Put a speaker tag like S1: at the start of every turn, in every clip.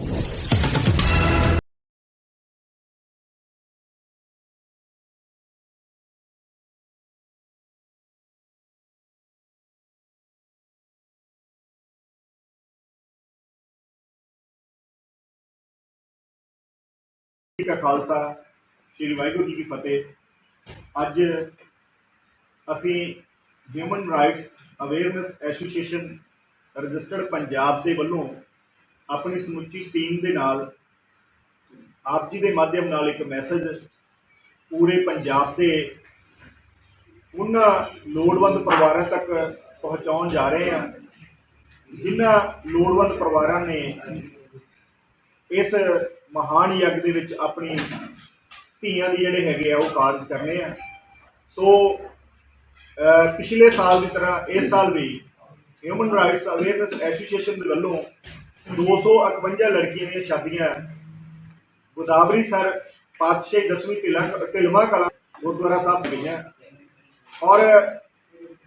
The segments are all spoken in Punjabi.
S1: ਜੀ ਕਾ ਖਾਲਸਾ ਸ੍ਰੀ ਵਾਹਿਗੁਰੂ ਜੀ ਕੀ ਫਤਿਹ ਅੱਜ ਅਸੀਂ human rights awareness association registered Punjab ਦੇ ਵੱਲੋਂ ਆਪਣੀ ਸਮੁੱਚੀ ਟੀਮ ਦੇ ਨਾਲ, ਆਪ ਜੀ ਦੇ ਮਾਧਿਅਮ ਨਾਲ ਇੱਕ ਮੈਸੇਜ ਪੂਰੇ ਪੰਜਾਬ ਦੇ ਉਹਨਾਂ ਲੋੜਵੰਦ ਪਰਿਵਾਰਾਂ ਤੱਕ ਪਹੁੰਚਾਉਣ ਜਾ ਰਹੇ ਹਾਂ। ਜਿਨ੍ਹਾਂ ਲੋੜਵੰਦ ਪਰਿਵਾਰਾਂ ਨੇ ਇਸ ਮਹਾਨ ਯੱਗ ਦੇ ਵਿੱਚ ਆਪਣੀ ਧੀਆਂ ਦੇ ਜਿਹੜੇ ਹੈਗੇ ਆ, ਉਹ ਕਾਰਜ ਕਰਨੇ ਆ। ਸੋ ਪਿਛਲੇ ਸਾਲ ਦੀ ਤਰ੍ਹਾਂ ਇਸ ਸਾਲ ਵੀ ਹਿਊਮਨ ਰਾਈਟਸ ਅਵੇਅਰਨੈਸ ਐਸੋਸੀਏਸ਼ਨ ਦੇ ਵੱਲੋਂ 251 ਲੜਕੀਆਂ ਦੀਆਂ ਸ਼ਾਦੀਆਂ ਗੋਦਾਵਰੀ ਸਰ ਪਾਤਸ਼ਾਹੀ ਦਸਵੀਂ ਢਿਲਾ ਢਿਲਮਾ ਕਲਾ ਗੁਰਦੁਆਰਾ ਸਾਹਿਬ ਗਈਆਂ। ਔਰ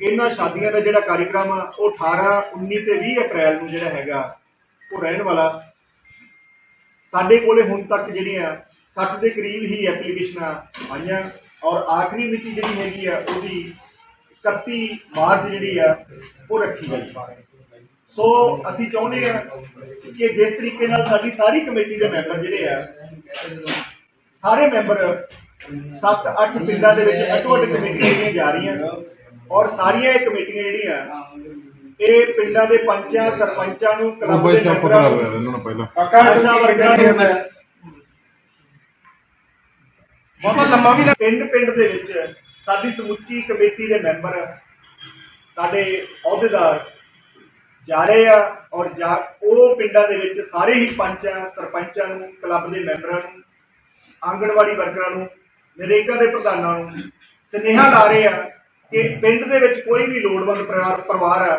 S1: ਇਹਨਾਂ ਸ਼ਾਦੀਆਂ ਦਾ ਜਿਹੜਾ ਕਾਰਿਕ੍ਰਮ ਆ, ਉਹ 18 19 ਤੇ 20 ਅਪ੍ਰੈਲ ਨੂੰ ਜਿਹੜਾ ਹੈਗਾ, ਉਹ ਰਹਿਣ ਵਾਲਾ। ਸਾਡੇ ਕੋਲੇ ਹੁਣ ਤੱਕ ਜਿਹੜੀਆਂ 60 ਦੇ ਕਰੀਬ ਹੀ ਐਪਲੀਕੇਸ਼ਨਾਂ ਆਈਆਂ। ਔਰ ਆਖਰੀ ਮਿਤੀ ਜਿਹੜੀ ਹੈਗੀ ਆ, ਉਹਦੀ 31 ਮਾਰਚ ਜਿਹੜੀ ਆ, ਉਹ ਰੱਖੀ ਗਈ। ਸੋ ਅਸੀਂ ਚਾਹੁੰਦੇ ਆ ਕਿ ਜਿਸ ਤਰੀਕੇ ਨਾਲ ਸਾਡੀ ਸਾਰੀ ਕਮੇਟੀ ਦੇ ਮੈਂਬਰ ਜਿਹੜੇ ਆ ਸਾਰੇ ਮੈਂਬਰ 7-8 ਪਿੰਡਾਂ ਦੇ ਵਿੱਚ ਅੱਡੋ-ਅੱਡ ਕਮੇਟੀਆਂ ਜਿਹੜੀਆਂ ਜਾ ਰਹੀਆਂ ਔਰ ਸਾਰੀਆਂ ਇਹ ਕਮੇਟੀਆਂ ਜਿਹੜੀਆਂ ਇਹ ਪਿੰਡਾਂ ਦੇ ਪੰਚਾਂ ਸਰਪੰਚਾਂ ਨੂੰ ਕਲੱਬ ਦੇ
S2: ਚੁੱਪ
S1: ਮੈਂਬਰਾਂ ਨੂੰ ਆਸ਼ਾ ਵਰਕਰਾਂ ਨੂੰ
S3: ਬਹੁਤ ਲੰਮਾ ਵੀ
S1: ਪਿੰਡ ਪਿੰਡ ਦੇ ਵਿੱਚ ਸਾਡੀ ਸਮੁੱਚੀ ਕਮੇਟੀ ਦੇ ਮੈਂਬਰ ਸਾਡੇ ਅਹੁਦੇਦਾਰ ਜਾ ਰਹੇ ਆ ਔਰ ਜਾ ਉਹ ਪਿੰਡਾਂ ਦੇ ਵਿੱਚ ਸਾਰੇ ਹੀ ਪੰਚਾਂ, ਸਰਪੰਚਾਂ ਨੂੰ, ਕਲੱਬ ਦੇ ਮੈਂਬਰਾਂ ਨੂੰ, ਆਂਗਣਵਾੜੀ ਵਰਕਰਾਂ ਨੂੰ, ਨਰੇਗਾ ਦੇ ਪ੍ਰਧਾਨਾਂ ਨੂੰ ਸੁਨੇਹਾ ਲਾ ਰਹੇ ਆ ਕਿ ਪਿੰਡ ਦੇ ਵਿੱਚ ਕੋਈ ਵੀ ਲੋੜਵੰਦ ਪਰਿਵਾਰ ਆ,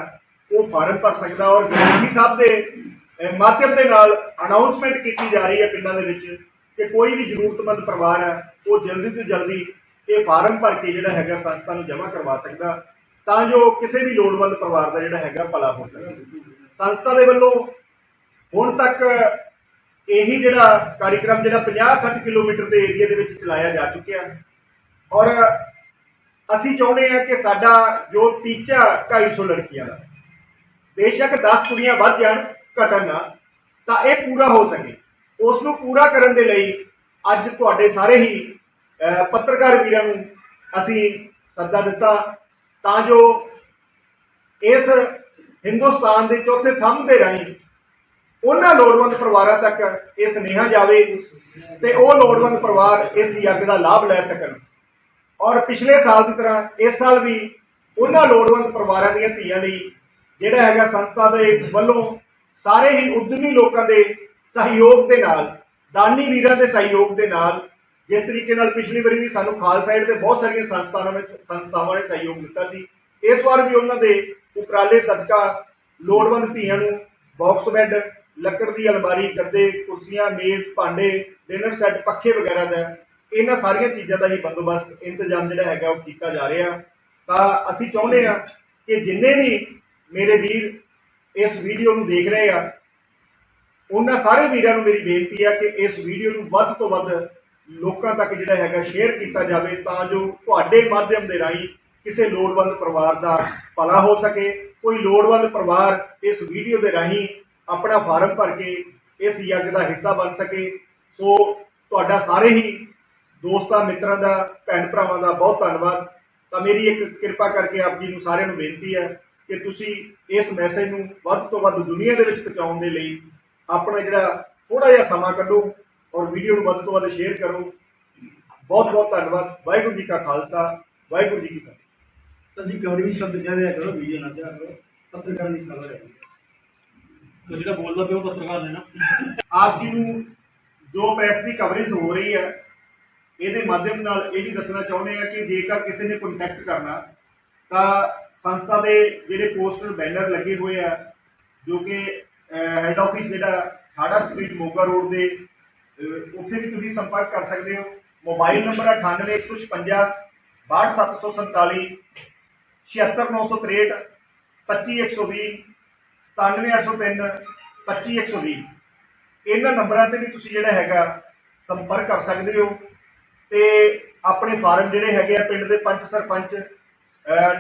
S1: ਉਹ ਫਾਰਮ ਭਰ ਸਕਦਾ ਔਰ ਗ੍ਰਾਮੀ ਸਾਹਿਬ ਦੇ ਮਾਧਿਅਮ ਦੇ ਨਾਲ ਅਨਾਉਂਸਮੈਂਟ ਕੀਤੀ ਜਾ ਰਹੀ ਹੈ ਪਿੰਡਾਂ ਦੇ ਵਿੱਚ ਕਿ ਕੋਈ ਵੀ ਜ਼ਰੂਰਤਮੰਦ ਪਰਿਵਾਰ ਆ, ਉਹ ਜਲਦੀ ਤੋਂ ਜਲਦੀ ਇਹ ਫਾਰਮ ਭਰ ਕੇ ਜਿਹੜਾ ਹੈਗਾ ਸੰਸਥਾ ਨੂੰ ਜਮ੍ਹਾਂ ਕਰਵਾ ਸਕਦਾ। ਤਾਂ ਜੋ ਕਿਸੇ ਵੀ ਲੋੜਵੰਦ ਪਰਿਵਾਰ ਦਾ ਜਿਹੜਾ ਹੈਗਾ ਭਲਾ ਹੋ ਸਕੇ। ਸੰਸਥਾ ਦੇ ਵੱਲੋਂ ਹੁਣ ਤੱਕ ਇਹੀ ਜਿਹੜਾ ਕਾਰਿਕ੍ਰਮ ਜਿਹੜਾ 50-60 ਕਿਲੋਮੀਟਰ ਦੇ ਏਰੀਆ ਦੇ ਵਿੱਚ ਚਲਾਇਆ ਜਾ ਚੁੱਕਿਆ ਔਰ ਅਸੀਂ ਚਾਹੁੰਦੇ ਹਾਂ ਕਿ ਸਾਡਾ ਜੋ ਟੀਚਾ 250 ਲੜਕੀਆਂ ਦਾ, ਬੇਸ਼ੱਕ 10 ਕੁੜੀਆਂ ਵੱਧ ਜਾਣ ਘਟਣ ਨਾ, ਤਾਂ ਇਹ ਪੂਰਾ ਹੋ ਸਕੇ। ਉਸ ਨੂੰ ਪੂਰਾ ਕਰਨ ਦੇ ਲਈ ਅੱਜ ਤੁਹਾਡੇ ਸਾਰੇ ਹੀ ਪੱਤਰਕਾਰ ਵੀਰਾਂ ਨੂੰ ਅਸੀਂ ਸੱਦਾ ਦਿੱਤਾ। ਤਾਂ ਜੋ ਇਸ ਹਿੰਦੁਸਤਾਨ ਦੇ ਚੌਥੇ ਥੰਮ ਦੇ ਰਾਹੀਂ ਉਹਨਾਂ ਲੋੜਵੰਦ ਪਰਿਵਾਰਾਂ ਤੱਕ ਇਹ ਸੁਨੇਹਾ ਜਾਵੇ ਤੇ ਉਹ ਲੋੜਵੰਦ ਪਰਿਵਾਰ ਇਸ ਯੱਗ ਦਾ ਲਾਭ ਲੈ ਸਕਣ। ਔਰ ਪਿਛਲੇ ਸਾਲ ਦੀ ਤਰ੍ਹਾਂ ਇਸ ਸਾਲ ਵੀ ਉਹਨਾਂ ਲੋੜਵੰਦ ਪਰਿਵਾਰਾਂ ਦੀਆਂ ਧੀਆਂ ਲਈ ਜਿਹੜਾ ਹੈਗਾ ਸੰਸਥਾ ਦੇ ਵੱਲੋਂ ਸਾਰੇ ਹੀ ਉਦਮੀ ਲੋਕਾਂ ਦੇ ਸਹਿਯੋਗ ਦੇ ਨਾਲ, ਦਾਨੀ ਵੀਰਾਂ ਦੇ ਸਹਿਯੋਗ ਦੇ ਨਾਲ ਜਿਸ ਤਰੀਕੇ ਨਾਲ ਪਿਛਲੀ ਵਾਰੀ ਵੀ ਸਾਨੂੰ ਖਾਲਸਾ ਏਡ ਤੇ ਬਹੁਤ ਸਾਰੀਆਂ ਸੰਸਥਾਵਾਂ ਨੇ ਸੰਸਥਾਵਾਂ ਨੇ ਸਹਿਯੋਗ ਦਿੱਤਾ ਸੀ, ਇਸ ਵਾਰ ਵੀ ਉਹਨਾਂ ਦੇ ਉਪਰਾਲੇ ਸਦਕਾ ਲੋੜਵੰਦ ਧੀਆਂ ਨੂੰ ਬਾਕਸ ਬੈੱਡ ਲੱਕੜ ਦੀ ਅਲਮਾਰੀ, ਗੱਦੇ, ਕੁਰਸੀਆਂ, ਮੇਜ਼, ਭਾਂਡੇ ਡਿਨਰ ਸੈੱਟ ਪੱਖੇ ਵਗੈਰਾ ਦਾ ਇਹਨਾਂ ਸਾਰੀਆਂ ਚੀਜ਼ਾਂ ਦਾ ਹੀ ਬੰਦੋਬਸਤ, ਇੰਤਜ਼ਾਮ ਜਿਹੜਾ ਹੈਗਾ ਉਹ ਕੀਤਾ ਜਾ ਰਿਹਾ। ਤਾਂ ਅਸੀਂ ਚਾਹੁੰਦੇ ਹਾਂ ਕਿ ਜਿੰਨੇ ਵੀ ਮੇਰੇ ਵੀਰ ਇਸ ਵੀਡੀਓ ਨੂੰ ਦੇਖ ਰਹੇ ਆ, ਉਹਨਾਂ ਸਾਰੇ ਵੀਰਾਂ ਨੂੰ ਮੇਰੀ ਬੇਨਤੀ ਆ ਕਿ ਇਸ ਵੀਡੀਓ ਨੂੰ ਵੱਧ ਤੋਂ ਵੱਧ ਲੋਕਾਂ ਤੱਕ ਜਿਹੜਾ ਹੈਗਾ ਸ਼ੇਅਰ ਕੀਤਾ ਜਾਵੇ ਤਾਂ ਜੋ ਤੁਹਾਡੇ ਮਾਧਿਅਮ ਦੇ ਰਾਹੀਂ ਕਿਸੇ ਲੋੜਵੰਦ ਪਰਿਵਾਰ ਦਾ ਭਲਾ ਹੋ ਸਕੇ। ਕੋਈ ਲੋੜਵੰਦ ਪਰਿਵਾਰ ਇਸ ਵੀਡੀਓ ਦੇ ਰਾਹੀਂ ਆਪਣਾ ਫਾਰਮ ਭਰ ਕੇ ਇਸ ਯੱਗ ਦਾ ਹਿੱਸਾ ਬਣ ਸਕੇ। ਸੋ ਤੁਹਾਡਾ ਸਾਰੇ ਹੀ ਦੋਸਤਾਂ, ਮਿੱਤਰਾਂ ਦਾ, ਭੈਣ ਭਰਾਵਾਂ ਦਾ ਬਹੁਤ ਧੰਨਵਾਦ। ਤਾਂ ਮੇਰੀ ਇੱਕ ਕਿਰਪਾ ਕਰਕੇ ਆਪ ਜੀ ਨੂੰ ਸਾਰਿਆਂ ਨੂੰ ਬੇਨਤੀ ਹੈ ਕਿ ਤੁਸੀਂ ਇਸ ਮੈਸੇਜ ਨੂੰ ਵੱਧ ਤੋਂ ਵੱਧ ਦੁਨੀਆ ਦੇ ਵਿੱਚ ਪਹੁੰਚਾਉਣ ਦੇ ਲਈ ਆਪਣਾ ਜਿਹੜਾ ਥੋੜਾ ਜਿਹਾ ਸਮਾਂ ਕੱਢੋ। ਔਰ ਵੀਡੀਓ ਨੂੰ ਵੱਧ ਤੋਂ ਵੱਧ ਸ਼ੇਅਰ ਕਰੋ। ਬਹੁਤ ਬਹੁਤ ਧੰਨਵਾਦ। ਵਾਹਿਗੁਰੂ ਜੀ ਕਾ ਖਾਲਸਾ ਵਾਹਿਗੁਰੂ ਜੀ ਕੀ ਫਤਿਹ।
S3: ਸਰ ਜੀ ਕਵਰੀ ਸ਼ਬਦ ਕਹਿ ਰਿਹਾ ਕਰੋ ਵੀਡੀਓ ਨਾ ਦਿਆ ਕਰੋ। ਪੱਤਰਕਾਰ ਦੀ ਖਬਰ ਹੈ
S4: ਤੇ ਜਿਹੜਾ ਬੋਲਦਾ ਪਿਆ ਉਹ ਪੱਤਰਕਾਰ ਨੇ ਨਾ।
S1: ਆਪ ਜੀ ਨੂੰ ਜੋ ਪ੍ਰੈਸ ਦੀ ਕਵਰੇਜ ਹੋ ਰਹੀ ਹੈ ਇਹਦੇ ਮਾਧਿਅਮ ਨਾਲ ਇਹ ਵੀ ਦੱਸਣਾ ਚਾਹੁੰਦੇ ਆ ਕਿ ਜੇਕਰ ਕਿਸੇ ਨੇ ਕੰਟੈਕਟ ਕਰਨਾ ਤਾਂ ਸੰਸਥਾ ਦੇ ਜਿਹੜੇ ਪੋਸਟਰ ਬੈਨਰ ਲੱਗੇ ਹੋਏ ਆ ਜੋ ਕਿ ਹੈੱਡ ਆਫਿਸ ਜਿਹੜਾ ਸਾਡਾ ਸਟਰੀਟ ਮੋਗਾ ਰੋਡ ਦੇ ਉੱਥੇ ਵੀ ਤੁਸੀਂ ਸੰਪਰਕ ਕਰ ਸਕਦੇ ਹੋ। ਮੋਬਾਈਲ ਨੰਬਰ 98156 62747 76963 25120 97803 25120 ਇਹਨਾਂ ਨੰਬਰਾਂ ਤੇ ਵੀ ਤੁਸੀਂ ਜਿਹੜਾ ਹੈਗਾ ਸੰਪਰਕ ਕਰ ਸਕਦੇ ਹੋ ਤੇ ਆਪਣੇ ਫਾਰਮ ਜਿਹੜੇ ਹੈਗੇ ਆ ਪਿੰਡ ਦੇ ਪੰਚ ਸਰਪੰਚ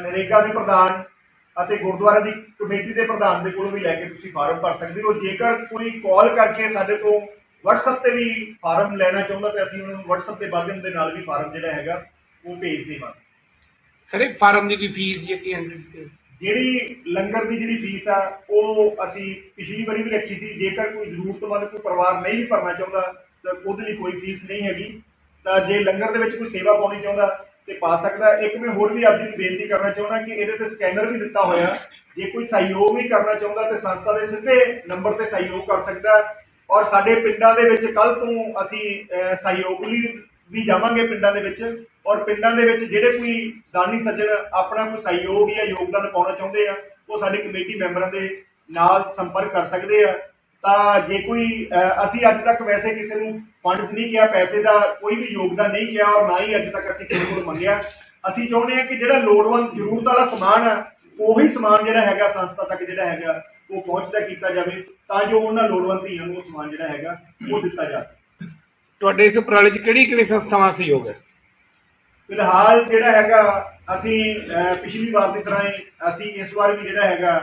S1: ਨਰੇਗਾ ਦੇ ਪ੍ਰਧਾਨ ਅਤੇ ਗੁਰਦੁਆਰਾ ਦੀ ਕਮੇਟੀ ਦੇ ਪ੍ਰਧਾਨ ਦੇ ਕੋਲੋਂ ਵੀ ਲੈ ਕੇ ਤੁਸੀਂ ਫਾਰਮ ਭਰ ਸਕਦੇ ਹੋ। ਜੇਕਰ ਕੋਈ ਕਾਲ ਕਰਕੇ ਸਾਡੇ ਤੋਂ WhatsApp ਤੇ ਵੀ ਫਾਰਮ ਲੈਣਾ ਚਾਹੁੰਦਾ ਤੇ ਅਸੀਂ ਉਹਨਾਂ ਨੂੰ WhatsApp ਦੇ ਮਾਧਿਅਮ ਦੇ ਨਾਲ ਵੀ ਫਾਰਮ ਜਿਹੜਾ ਹੈਗਾ ਉਹ ਭੇਜ ਦੇਵਾਂਗੇ।
S2: ਸਰ ਇਹ ਫਾਰਮ ਦੀ ਕੋਈ ਫੀਸ ਜਾਂ ਕੀ ਹੁੰਦੀ
S1: ਜਿਹੜੀ ਲੰਗਰ ਦੀ ਜਿਹੜੀ ਫੀਸ ਆ ਉਹ ਅਸੀਂ ਪਿਛਲੀ ਵਾਰੀ ਵੀ ਰੱਖੀ ਸੀ। ਜੇਕਰ ਕੋਈ ਜ਼ਰੂਰਤਮੰਦ ਕੋਈ ਪਰਿਵਾਰ ਨਹੀਂ ਵੀ ਭਰਨਾ ਚਾਹੁੰਦਾ ਤਾਂ ਉਹਦੇ ਲਈ ਕੋਈ ਫੀਸ ਨਹੀਂ ਹੈਗੀ। ਤਾਂ ਜੇ ਲੰਗਰ ਦੇ ਵਿੱਚ ਕੋਈ ਸੇਵਾ ਪਾਉਣੀ ਚਾਹੁੰਦਾ ਤੇ ਪਾ ਸਕਦਾ। ਹੈ। ਇੱਕ ਮੈਂ ਹੋਰ ਵੀ ਆਪ ਜੀ ਨੂੰ ਬੇਨਤੀ ਕਰਨਾ ਚਾਹੁੰਦਾ ਕਿ ਇਹਦੇ ਤੇ ਸਕੈਨਰ ਵੀ ਦਿੱਤਾ ਹੋਇਆ। ਜੇ ਕੋਈ ਸਹਿਯੋਗ ਵੀ ਕਰਨਾ ਚਾਹੁੰਦਾ ਤੇ ਸੰਸਥਾ ਦੇ ਸਿੱਧੇ ਨੰਬਰ ਤੇ ਸਹਿਯੋਗ ਕਰ ਸਕਦਾ। ਹੈ। ਔਰ ਸਾਡੇ ਪਿੰਡਾਂ ਦੇ ਵਿੱਚ ਕੱਲ ਤੋਂ ਅਸੀਂ ਸਹਿਯੋਗ ਲਈ ਵੀ ਜਾਵਾਂਗੇ ਪਿੰਡਾਂ ਦੇ ਵਿੱਚ। ਔਰ ਪਿੰਡਾਂ ਦੇ ਵਿੱਚ ਜਿਹੜੇ ਕੋਈ ਦਾਨੀ ਸੱਜਣ ਆਪਣਾ ਕੋਈ ਸਹਿਯੋਗ ਜਾਂ ਯੋਗਦਾਨ ਪਾਉਣਾ ਚਾਹੁੰਦੇ ਆ, ਉਹ ਸਾਡੇ ਕਮੇਟੀ ਮੈਂਬਰਾਂ ਦੇ ਨਾਲ ਸੰਪਰਕ ਕਰ ਸਕਦੇ ਆ। ਤਾਂ ਜੇ ਕੋਈ ਅਸੀਂ ਅੱਜ ਤੱਕ ਵੈਸੇ ਕਿਸੇ ਨੂੰ ਫੰਡਸ ਨਹੀਂ ਕਿਹਾ, ਪੈਸੇ ਦਾ ਕੋਈ ਵੀ ਯੋਗਦਾਨ ਨਹੀਂ ਕਿਹਾ ਔਰ ਨਾ ਹੀ ਅੱਜ ਤੱਕ ਅਸੀਂ ਕਿਸੇ ਕੋਲ ਮੰਗਿਆ। ਅਸੀਂ ਚਾਹੁੰਦੇ ਆ ਕਿ ਜਿਹੜਾ ਲੋੜਵੰਦ ਜ਼ਰੂਰਤ ਵਾਲਾ ਸਮਾਨ ਆ, ਉਹੀ ਸਮਾਨ ਜਿਹੜਾ ਹੈਗਾ ਸੰਸਥਾ ਤੱਕ ਜਿਹੜਾ ਹੈਗਾ ਉਹ ਪਹੁੰਚਦਾ ਕੀਤਾ ਜਾਵੇ ਤਾਂ ਜੋ ਉਹਨਾਂ ਲੋੜਵੰਦ ਧੀਆਂ ਨੂੰ ਉਹ ਸਮਾਨ ਜਿਹੜਾ ਹੈਗਾ ਉਹ ਦਿੱਤਾ ਜਾ ਸਕੇ।
S2: ਤੁਹਾਡੇ ਇਸ ਉਪਰਾਲੇ 'ਚ ਕਿਹੜੀ ਕਿਹੜੀ ਸੰਸਥਾਵਾਂ ਸਹਿਯੋਗ ਹੈ?
S1: ਫਿਲਹਾਲ ਜਿਹੜਾ ਹੈਗਾ ਅਸੀਂ ਪਿਛਲੀ ਵਾਰ ਦੀ ਤਰ੍ਹਾਂ ਹੀ ਅਸੀਂ ਇਸ ਵਾਰ ਵੀ ਜਿਹੜਾ ਹੈਗਾ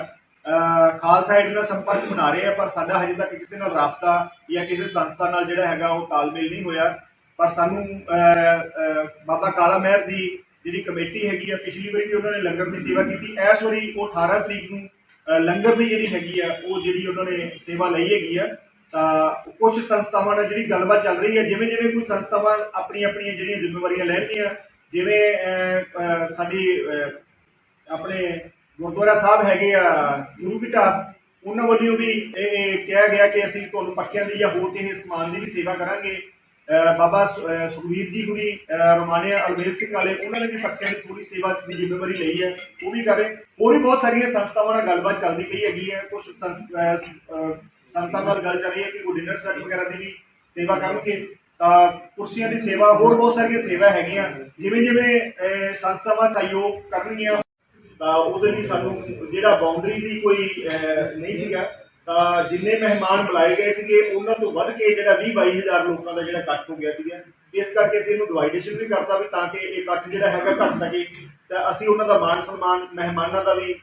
S1: ਖਾਲਸਾ ਏਡ ਨਾਲ ਸੰਪਰਕ ਬਣਾ ਰਹੇ ਆ ਪਰ ਸਾਡਾ ਹਜੇ ਤੱਕ ਕਿਸੇ ਨਾਲ ਰਾਬਤਾ ਜਾਂ ਕਿਸੇ ਸੰਸਥਾ ਨਾਲ ਜਿਹੜਾ ਹੈਗਾ ਉਹ ਤਾਲਮੇਲ ਨਹੀਂ ਹੋਇਆ। ਪਰ ਸਾਨੂੰ ਬਾਬਾ ਕਾਲਾ ਮਹਿਰ ਦੀ ਜਿਹੜੀ ਕਮੇਟੀ ਹੈਗੀ ਆ ਪਿਛਲੀ ਵਾਰੀ ਵੀ ਉਹਨਾਂ ਨੇ ਲੰਗਰ ਦੀ ਸੇਵਾ ਕੀਤੀ। ਇਸ ਵਾਰੀ ਉਹ 18 ਤਰੀਕ ਨੂੰ ਲੰਗਰ ਦੀ ਜਿਹੜੀ ਹੈਗੀ ਆ ਉਹ ਜਿਹੜੀ ਉਹਨਾਂ ਨੇ ਸੇਵਾ ਲਈ ਹੈਗੀ ਆ ਤਾਂ ਕੁਝ ਸੰਸਥਾਵਾਂ ਨਾਲ ਜਿਹੜੀ ਗੱਲਬਾਤ ਚੱਲ ਰਹੀ ਹੈ ਜਿਵੇਂ ਜਿਵੇਂ ਕੋਈ ਸੰਸਥਾਵਾਂ ਆਪਣੀ ਆਪਣੀਆਂ ਜਿਹੜੀਆਂ ਜ਼ਿੰਮੇਵਾਰੀਆਂ ਲੈਣਗੀਆਂ ਜਿਵੇਂ ਅਹ, ਸਾਡੀ ਆਪਣੇ ਗੁਰਦੁਆਰਾ ਸਾਹਿਬ ਹੈਗੇ ਆ ਗੁਰੂ ਕੀ ਢਾਬ ਉਹਨਾਂ ਵੱਲੋਂ ਵੀ ਇਹ ਕਿਹਾ ਗਿਆ ਕਿ ਅਸੀਂ ਤੁਹਾਨੂੰ ਪੱਕਿਆਂ ਦੀ ਜਾਂ ਹੋਰ ਕਿਸੇ ਸਮਾਨ ਦੀ ਵੀ ਸੇਵਾ ਕਰਾਂਗੇ। ਬਾਬਾ ਸੁਖਵੀਰ ਜੀ ਹੁਣੀ ਅਹ ਰੋਮਾਨੀਆ ਸਿੰਘ ਵਾਲੇ, ਉਹਨਾਂ ਨੇ ਵੀ ਪੱਕਿਆਂ ਦੀ ਥੋੜੀ ਸੇਵਾ ਦੀ ਜ਼ਿੰਮੇਵਾਰੀ ਲਈ ਹੈ। ਉਹ ਵੀ ਕਰੇ। ਹੋਰ ਵੀ ਬਹੁਤ ਸਾਰੀਆਂ ਸੰਸਥਾਵਾਂ ਨਾਲ ਗੱਲਬਾਤ ਚੱਲਦੀ ਪਈ ਹੈਗੀ ਹੈ। ਕੁਝ ਸੰਸਥਾਵਾਂ ਨਾਲ ਗੱਲ ਚੱਲ ਰਹੀ ਹੈ ਕਿ ਉਹ ਡਿਨਰ ਸੈੱਟ ਵਗੈਰਾ ਦੀ ਵੀ ਸੇਵਾ ਕਰਨਗੇ, ਤਾਂ ਕੁਰਸੀਆਂ ਦੀ ਸੇਵਾ, ਹੋਰ ਬਹੁਤ ਸਾਰੀਆਂ ਸੇਵਾ ਹੈਗੀਆਂ। ਜਿਵੇਂ ਜਿਵੇਂ ਸੰਸਥਾਵਾਂ ਸਹਿਯੋਗ ਕਰਨਗੀਆਂ, ਤਾਂ ਉਹਦੇ ਲਈ ਸਾਨੂੰ ਜਿਹੜਾ ਬਾਉਂਡਰੀ ਦੀ ਕੋਈ ਨਹੀਂ ਸੀਗਾ। ਜਿੰਨੇ ਮਹਿਮਾਨ ਬੁਲਾਏ ਗਏ ਸੀਗੇ, ਉਹਨਾਂ ਤੋਂ ਵੱਧ ਕੇ ਜਿਹੜਾ 20 22000 ਲੋਕਾਂ ਦਾ ਜਿਹੜਾ ਇਕੱਠ ਹੋ ਗਿਆ ਸੀਗਾ। ਇਸ ਕਰਕੇ ਅਸੀਂ ਇਹਨੂੰ ਡਿਵਾਈਡੇਸ਼ਨ ਵੀ ਕਰਤਾ ਵੀ ਤਾਂ ਕਿ ਇਹ ਇਕੱਠ ਜਿਹੜਾ ਹੈਗਾ ਘਟ ਸਕੇ। ਤਾਂ ਅਸੀਂ ਉਹਨਾਂ ਦਾ ਮਾਣ ਸਨਮਾਨ, ਮਹਿਮਾਨਾਂ ਦਾ ਵੀ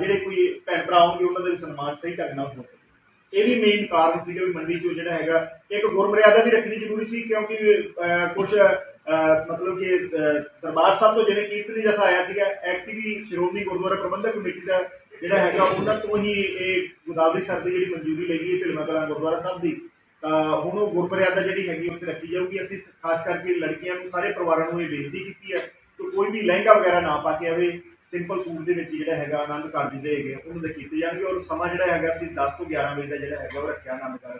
S1: ਜਿਹੜੇ ਕੋਈ ਭੈਣ ਭਰਾ ਆਉਣਗੇ ਉਹਨਾਂ ਦਾ ਵੀ ਸਨਮਾਨ ਸਹੀ ਢੰਗ ਨਾਲ ਹੋ ਸਕੇ। ਇਹ ਵੀ ਮੇਨ ਕਾਰਨ ਸੀਗਾ ਵੀ ਮੰਡੀ ਚੋਂ ਜਿਹੜਾ ਹੈਗਾ, ਇੱਕ ਗੁਰਮਰਿਆਦਾ ਵੀ ਰੱਖਣੀ ਜ਼ਰੂਰੀ ਸੀ, ਕਿਉਂਕਿ ਕੁਝ ਮਤਲਬ ਕਿ ਦਰਬਾਰ ਸਾਹਿਬ ਤੋਂ ਜਿਵੇਂ ਕੀਰਤਨੀ ਜਥਾ ਆਇਆ ਸੀਗਾ ਐਕਟਿਵੀ ਸ਼੍ਰੋਮਣੀ ਗੁਰਦੁਆਰਾ ਪ੍ਰਬੰਧਕ ਕਮੇਟੀ ਦਾ ਜਿਹੜਾ ਹੈਗਾ ਉਹਨਾਂ ਤੋਂ ਹੀ ਇਹ ਗੋਦਾਵਰੀ ਸਰ ਦੀ ਜਿਹੜੀ ਮਨਜ਼ੂਰੀ ਲਈ ਹੈ ਢਿਲਮਾ ਕਲਾਂ ਗੁਰਦੁਆਰਾ ਸਾਹਿਬ ਦੀ ਤਾਂ ਹੁਣ ਉਹ ਗੁਰਮਰਿਆਦਾ ਜਿਹੜੀ ਹੈਗੀ ਉੱਥੇ ਰੱਖੀ ਜਾਊਗੀ। ਅਸੀਂ ਖਾਸ ਕਰਕੇ ਲੜਕੀਆਂ ਨੂੰ ਸਾਰੇ ਪਰਿਵਾਰਾਂ ਨੂੰ ਇਹ ਬੇਨਤੀ ਕੀਤੀ ਹੈ ਕਿ ਕੋਈ ਵੀ ਲਹਿੰਗਾ ਵਗੈਰਾ ਨਾ ਪਾ ਕੇ ਆਵੇ। ਸਿੰਪਲ ਸੂਟ ਦੇ ਵਿੱਚ ਜਿਹੜਾ ਹੈਗਾ ਆਨੰਦ ਕਰ ਦਿੰਦੇ ਹੈਗੇ ਉਹਨਾਂ ਦੇ ਕੀਤੇ ਜਾਣਗੇ ਔਰ ਸਮਾਂ ਜਿਹੜਾ ਹੈਗਾ ਅਸੀਂ 10 ਤੋਂ 11 ਵਜੇ ਦਾ ਜਿਹੜਾ ਹੈਗਾ ਉਹ ਰੱਖਿਆ ਆਨੰਦ ਕਰ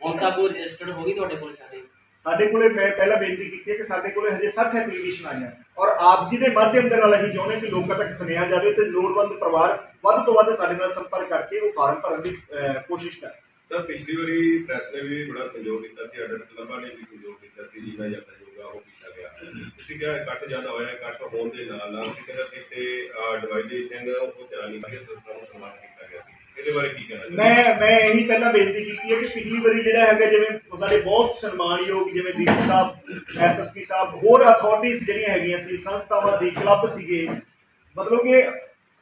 S5: ਹੁਣ ਤੱਕ ਉਹ ਰਜਿਸਟਰਡ ਹੋ ਗਈ ਤੁਹਾਡੇ ਕੋਲ
S1: ਸਾਡੇ? ਕੋਲੇ ਮੈਂ ਪਹਿਲਾਂ ਬੇਨਤੀ ਕੀਤੀ ਹੈ ਕਿ ਸਾਡੇ ਕੋਲੇ ਹਜੇ 60 ਐਪਲੀਕੇਸ਼ਨ ਆਈਆਂ ਔਰ ਆਪ ਜੀ ਦੇ ਮਾਧਿਅਮ ਦੇ ਨਾਲ ਅਸੀਂ ਚਾਹੁੰਦੇ ਕਿ ਲੋਕਾਂ ਤੱਕ ਸੁਣਿਆ ਜਾਵੇ ਤੇ ਲੋੜਵੰਦ ਪਰਿਵਾਰ ਵੱਧ ਤੋਂ ਵੱਧ ਸਾਡੇ ਨਾਲ ਸੰਪਰਕ ਕਰਕੇ ਉਹ ਫਾਰਮ ਭਰਨ ਦੀ ਕੋਸ਼ਿਸ਼ ਕਰਨ
S6: ਸਰ ਪਿਛਲੀ ਵਾਰੀ ਪ੍ਰੈਸ ਨੇ ਵੀ ਬੜਾ ਸਹਿਯੋਗ ਕੀਤਾ ਸੀ ਅਡਰ ਕਲੱਬਾਂ ਨੇ ਵੀ ਸਹਿਯੋਗ ਕੀਤਾ ਸੀ ਜਿਹਦਾ ਜਾਂਦਾ ਯੋਗਾ ਉਹ ਕੀਤਾ ਗਿਆ। ਤੁਸੀਂ ਕਿਹਾ ਇਕੱਠ ਜ਼ਿਆਦਾ ਹੋਇਆ ਇਕੱਠ ਹੋਣ ਦੇ ਨਾਲ ਨਾਲ ਤੁਸੀਂ ਕਹਿੰਦਾ ਕਿਤੇ ਡਿਵਾਈਡੇਸ਼ਨ ਉਹ ਚਲਾਨੀ ਪਾਈ ਸੰਸਥਾ ਨੂੰ ਸਨਮਾਨ ਕੀਤਾ ਗਿਆ ਸੀ। ਇਹਦੇ ਬਾਰੇ ਕੀ ਕਹਿਣਾ
S1: ਮੈਂ ਮੈਂ ਇਹੀ ਪਹਿਲਾਂ ਬੇਨਤੀ ਕੀਤੀ ਹੈ ਕਿ ਪਿਛਲੀ ਵਾਰੀ ਜਿਹੜਾ ਹੈਗਾ ਜਿਵੇਂ ਸਾਡੇ ਬਹੁਤ ਸਨਮਾਨਯੋਗ ਜਿਵੇਂ ਡੀਸੀ ਸਾਹਿਬ ਐਸਐਸਪੀ ਸਾਹਿਬ, ਹੋਰ ਅਥਾਰਟੀਆਂ ਜਿਹੜੀਆਂ ਹੈਗੀਆਂ ਸੀ, ਸੰਸਥਾਵਾਂ ਸੀ ਕਲੱਬ ਸੀਗੇ। ਮਤਲਬ ਕਿ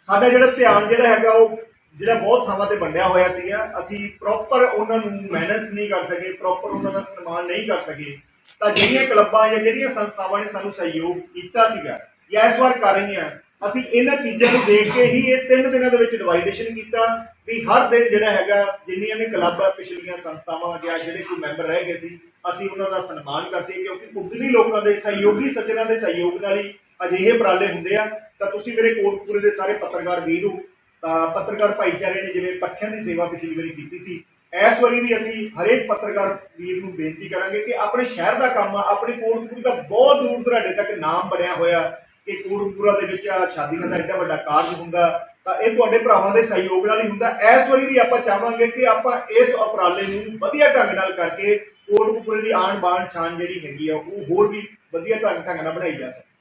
S1: ਸਾਡਾ ਜਿਹੜਾ ਧਿਆਨ ਜਿਹੜਾ ਹੈਗਾ ਉਹ ਜਿਹੜਾ ਬਹੁਤ ਥਾਵਾਂ ਤੇ ਵੰਡਿਆ ਹੋਇਆ ਸੀਗਾ। ਅਸੀਂ ਪ੍ਰੋਪਰ ਉਹਨਾਂ ਨੂੰ ਮੈਨੇਜ ਨਹੀਂ ਕਰ ਸਕੇ ਪ੍ਰੋਪਰ ਉਹਨਾਂ ਦਾ ਸਨਮਾਨ ਨਹੀਂ ਕਰ ਸਕੇ। ਤਾਂ ਜਿਹੜੀਆਂ ਕਲੱਬਾਂ ਜਾਂ ਜਿਹੜੀਆਂ ਸੰਸਥਾਵਾਂ ਨੇ ਸਾਨੂੰ ਸਹਿਯੋਗ ਕੀਤਾ ਸੀਗਾ ਜਾਂ ਇਸ ਵਾਰ ਕਰ ਰਹੀਆਂ ਅਸੀਂ ਇਹਨਾਂ ਚੀਜ਼ਾਂ ਨੂੰ ਦੇਖ ਕੇ ਹੀ ਇਹ ਤਿੰਨ ਦਿਨਾਂ ਦੇ ਵਿੱਚ ਡਿਵਾਈਡੇਸ਼ਨ ਕੀਤਾ ਵੀ ਹਰ ਦਿਨ ਜਿਹੜਾ ਹੈਗਾ, ਜਿੰਨੀਆਂ ਵੀ ਕਲੱਬ, ਪਿਛਲੀਆਂ ਸੰਸਥਾਵਾਂ ਜਾਂ ਜਿਹੜੇ ਕੋਈ ਮੈਂਬਰ ਰਹਿ ਗਏ ਸੀ, ਅਸੀਂ ਉਹਨਾਂ ਦਾ ਸਨਮਾਨ ਕਰਦੇ ਕਿਉਂਕਿ ਉਦਮੀ ਲੋਕਾਂ ਦੇ ਸਹਿਯੋਗੀ ਸੱਜਣਾਂ ਦੇ ਸਹਿਯੋਗ ਨਾਲ ਹੀ ਅਜਿਹੇ ਉਪਰਾਲੇ ਹੁੰਦੇ ਆ। ਤਾਂ ਤੁਸੀਂ ਮੇਰੇ ਕੋਟਪੂਰੇ ਦੇ ਸਾਰੇ ਪੱਤਰਕਾਰ ਵੀਰ ਹੋ। ਤਾਂ ਪੱਤਰਕਾਰ ਭਾਈਚਾਰੇ ਨੇ ਜਿਵੇਂ ਪੱਖਿਆਂ ਦੀ ਸੇਵਾ ਪਿਛਲੀ ਵਾਰੀ ਕੀਤੀ ਸੀ, ਇਸ ਵਾਰੀ ਵੀ ਅਸੀਂ ਹਰੇਕ ਪੱਤਰਕਾਰ ਵੀਰ ਨੂੰ ਬੇਨਤੀ ਕਰਾਂਗੇ ਕਿ ਆਪਣੇ ਸ਼ਹਿਰ ਦਾ ਕੰਮ ਆ, ਆਪਣੇ ਕੋਟਪੂਰੀ ਦਾ ਬਹੁਤ ਦੂਰ ਦਰਾਡੇ ਤੱਕ ਨਾਮ ਬਣਿਆ ਹੋਇਆ ਕਿ ਕੋਟਪੂਰਾ ਦੇ ਵਿੱਚ ਆ ਦਾ ਐਡਾ ਵੱਡਾ ਕਾਰਜ ਹੁੰਦਾ, ਤਾਂ ਇਹ ਤੁਹਾਡੇ ਭਰਾਵਾਂ ਦੇ ਸਹਿਯੋਗ ਨਾਲ ਹੀ ਹੁੰਦਾ। ਇਸ ਵਾਰੀ ਵੀ ਆਪਾਂ ਚਾਹਾਂਗੇ ਕਿ ਆਪਾਂ ਇਸ ਉਪਰਾਲੇ ਨੂੰ ਵਧੀਆ ਢੰਗ ਨਾਲ ਕਰਕੇ ਕੋਟਪੂਰੇ ਦੀ ਆਣ ਬਾਣ ਸ਼ਾਨ ਜਿਹੜੀ ਹੈਗੀ ਆ, ਉਹ ਹੋਰ ਵੀ ਵਧੀਆ ਢੰਗ ਢੰਗ ਨਾਲ ਬਣਾਈ ਜਾ ਸਕੇ।